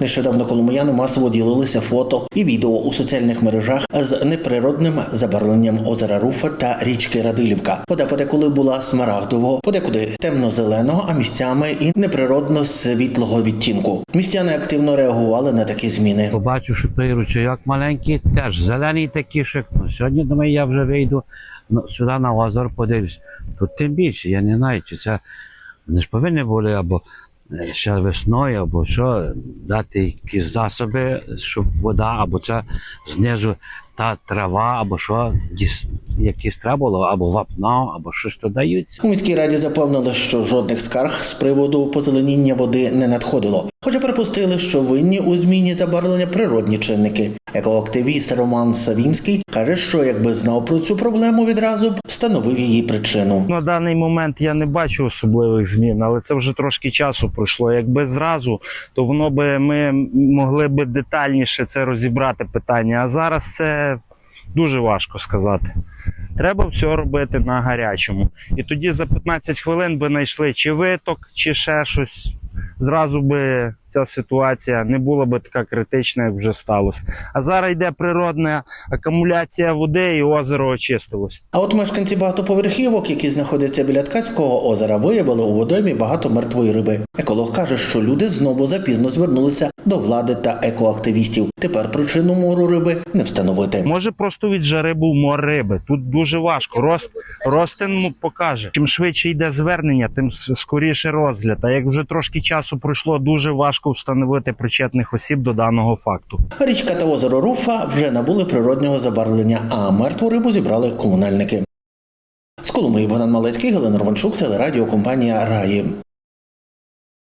Нещодавно коломияни масово ділилися фото і відео у соціальних мережах з неприродним забарвленням озера Руфа та річки Радилівка. Вода подекуди була смарагдового, подекуди темно-зеленого, а місцями і неприродно світлого відтінку. Містяни активно реагували на такі зміни. Побачив, що той ручейок маленький, теж зелений такий шик. Ну, сьогодні, думаю, я вже вийду ну, сюди на озеро, подивлюсь. Тут тим більше, я не знаю, чи це вони ж повинні були або ще весною, або що, дати якісь засоби, щоб вода, або це знизу та трава, або що, діс- якісь треба було, або вапно, або щось то дають. У міській раді запевнили, що жодних скарг з приводу позеленіння води не надходило. Хоча припустили, що винні у зміні забарвлення природні чинники. Екоактивіст Роман Савінський каже, що якби знав про цю проблему відразу б встановив її причину. На даний момент я не бачу особливих змін, але це вже трошки часу пройшло. Якби зразу, то воно би ми могли би детальніше це розібрати питання. А зараз це дуже важко сказати. Треба все робити на гарячому. І тоді за 15 хвилин би знайшли чи виток, чи ще щось. Зразу би ця ситуація не була би така критична, як вже сталося. А зараз йде природна акумуляція води, і озеро очистилось. А от мешканці багатоповерхівок, які знаходяться біля Ткацького озера, виявили у водоймі багато мертвої риби. Еколог каже, що люди знову запізно звернулися до влади та екоактивістів. Тепер причину мору риби не встановити. Може, просто від жари був мор риби. Тут дуже важко. Рост, ростин покаже. Чим швидше йде звернення, тим скоріше розгляд. А як вже трошки часу пройшло, дуже важко встановити причетних осіб до даного факту. Річка та озеро Руфа вже набули природнього забарвлення, а мертву рибу зібрали комунальники. З Коломиї Богдан Малецький, Галина Романчук, телерадіокомпанія Раї.